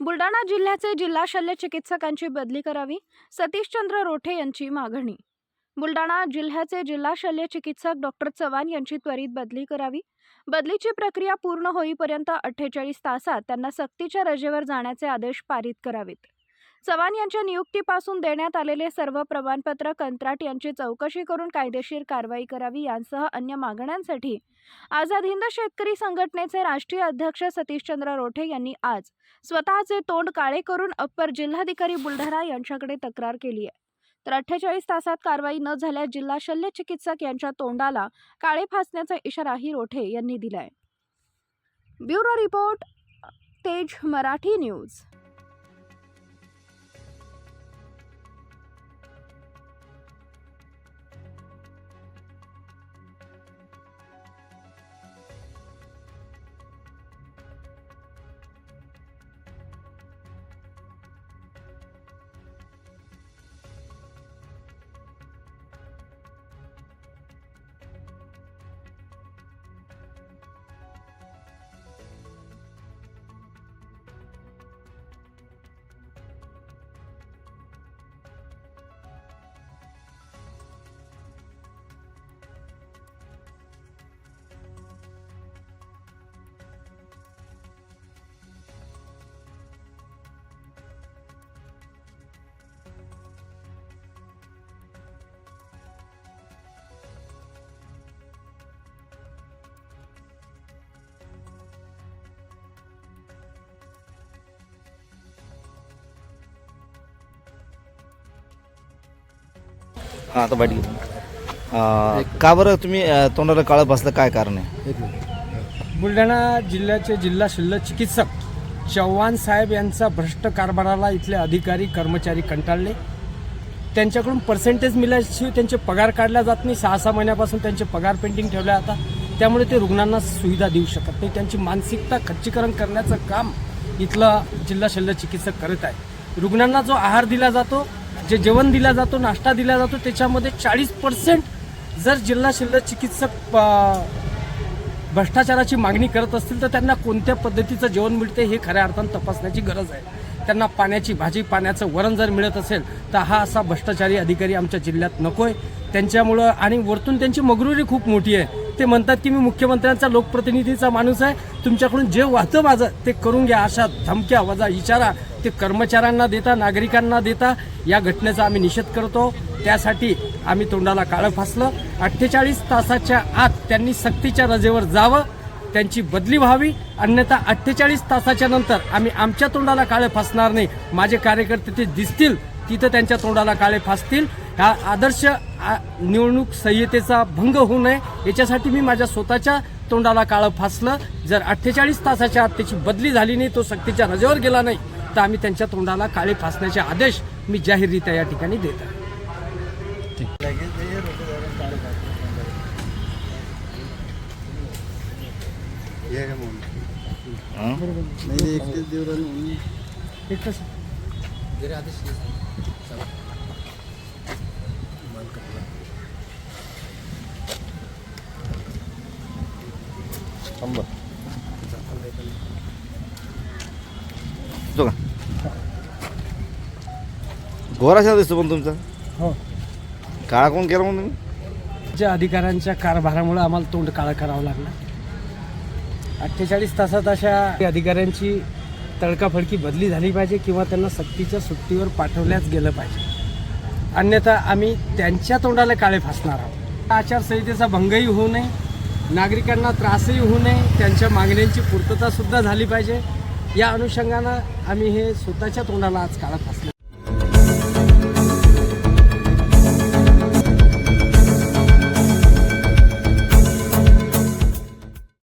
बुलढाणा जिल्ह्याचे जिल्हा शल्य चिकित्सकांची बदली करावी सतीशचंद्र रोठे यांची मागणी. बुलढाणा जिल्ह्याचे जिल्हा शल्य चिकित्सक डॉक्टर चव्हाण यांची त्वरित बदली करावी. बदलीची प्रक्रिया पूर्ण होईपर्यंत अठ्ठेचाळीस तासात त्यांना सक्तीच्या रजेवर जाण्याचे आदेश पारित करावेत. चव्हाण यांच्या नियुक्तीपासून देण्यात आलेले सर्व प्रमाणपत्र कंत्राट यांची चौकशी करून कायदेशीर कारवाई करावी यांसह अन्य मागण्यांसाठी आझाद हिंद शेतकरी संघटनेचे राष्ट्रीय अध्यक्ष सतीशचंद्र रोठे यांनी आज स्वतःचे तोंड काळे करून अप्पर जिल्हाधिकारी बुलढाणा यांच्याकडे तक्रार केली आहे तर अठ्ठेचाळीस तासात कारवाई न झाल्यास जिल्हा शल्य चिकित्सक यांच्या तोंडाला काळे फासण्याचा इशाराही रोठे यांनी दिलाय. ब्युरो रिपोर्ट तेज मराठी न्यूज. हां आता गेली का बरं तुम्ही अं, तोंडाला काळं बसलं? काय कारण आहे? बुलढाणा जिल्ह्याचे जिल्हा शल्य चिकित्सक चव्हाण साहेब यांचा भ्रष्ट कारभाराला इथले अधिकारी कर्मचारी कंटाळले. त्यांच्याकडून पर्सेंटेज मिळाल्याशिवाय त्यांचे पगार काढला जात नाही. सहा सहा महिन्यापासून त्यांचे पगार पेंडिंग ठेवले आता त्यामुळे ते रुग्णांना सुविधा देऊ शकत नाही. त्यांची मानसिकता खच्चीकरण करण्याचं काम इथला जिल्हा शल्य चिकित्सक करत आहे. रुग्णांना जो आहार दिला जातो जे जेवण दिला जातो नाश्ता दिला जातो त्याच्यामध्ये चाळीस पर्सेंट जर जिल्हा शल्य चिकित्सक भ्रष्टाचाराची मागणी करत असतील तर त्यांना कोणत्या पद्धतीचं जेवण मिळते हे खऱ्या अर्थानं तपासण्याची गरज आहे. त्यांना पाण्याची भाजी पाण्याचं वरण जर मिळत असेल तर हा असा भ्रष्टाचारी अधिकारी आमच्या जिल्ह्यात नको आहे त्यांच्यामुळं आणि वरतून त्यांची मगरुरी खूप मोठी आहे. ते म्हणतात की मी मुख्यमंत्र्यांचा लोकप्रतिनिधीचा माणूस आहे. तुमच्याकडून जे वाहतं माझं ते करून घ्या. अशा धमक्या वजा इशारा ते कर्मचाऱ्यांना देता नागरिकांना देता. या घटनेचा आम्ही निषेध करतो. त्यासाठी आम्ही तोंडाला काळं फासलं. अठ्ठेचाळीस तासाच्या आत त्यांनी सक्तीच्या रजेवर जावं. त्यांची बदली व्हावी. अन्यथा अठ्ठेचाळीस तासाच्या नंतर आम्ही आमच्या तोंडाला काळे फासणार नाही. माझे कार्यकर्ते ते दिसतील. तिथं त्यांच्या तोंडाला काळे फासतील. हा आदर्श निवडणूक संहितेचा भंग होऊ नये. याच्यासाठी मी माझ्या स्वतःच्या तोंडाला काळं फासलं. जर अठ्ठेचाळीस तासाच्या आत त्याची बदली झाली नाही तो सक्तीच्या रजेवर गेला नाही तर आम्ही त्यांच्या तोंडाला काळे फासण्याचे आदेश मी जाहीररित्या या ठिकाणी देत आहे. हं? एकच थांबा. तो का गोराशा दिसतो पण तुमचा हो काळा कोण केला म्हणून तुम्ही ज्या अधिकाऱ्यांच्या कारभारामुळे आम्हाला तोंड काळं करावं लागलं अठ्ठेचाळीस तासात अशा अधिकाऱ्यांची तडकाफडकी बदली झाली पाहिजे किंवा त्यांना सक्तीच्या सुट्टीवर पाठवल्याच गेलं पाहिजे अन्यथा आम्ही त्यांच्या तोंडाला काळे फासणार आहोत आचारसंहितेचा भंगही होऊ नये नागरिकांना त्रासही होऊ नये त्यांच्या मागण्यांची पूर्ततासुद्धा झाली पाहिजे. या अनुषंगानं आम्ही हे स्वतःच्या तोंडाला आज काढत असले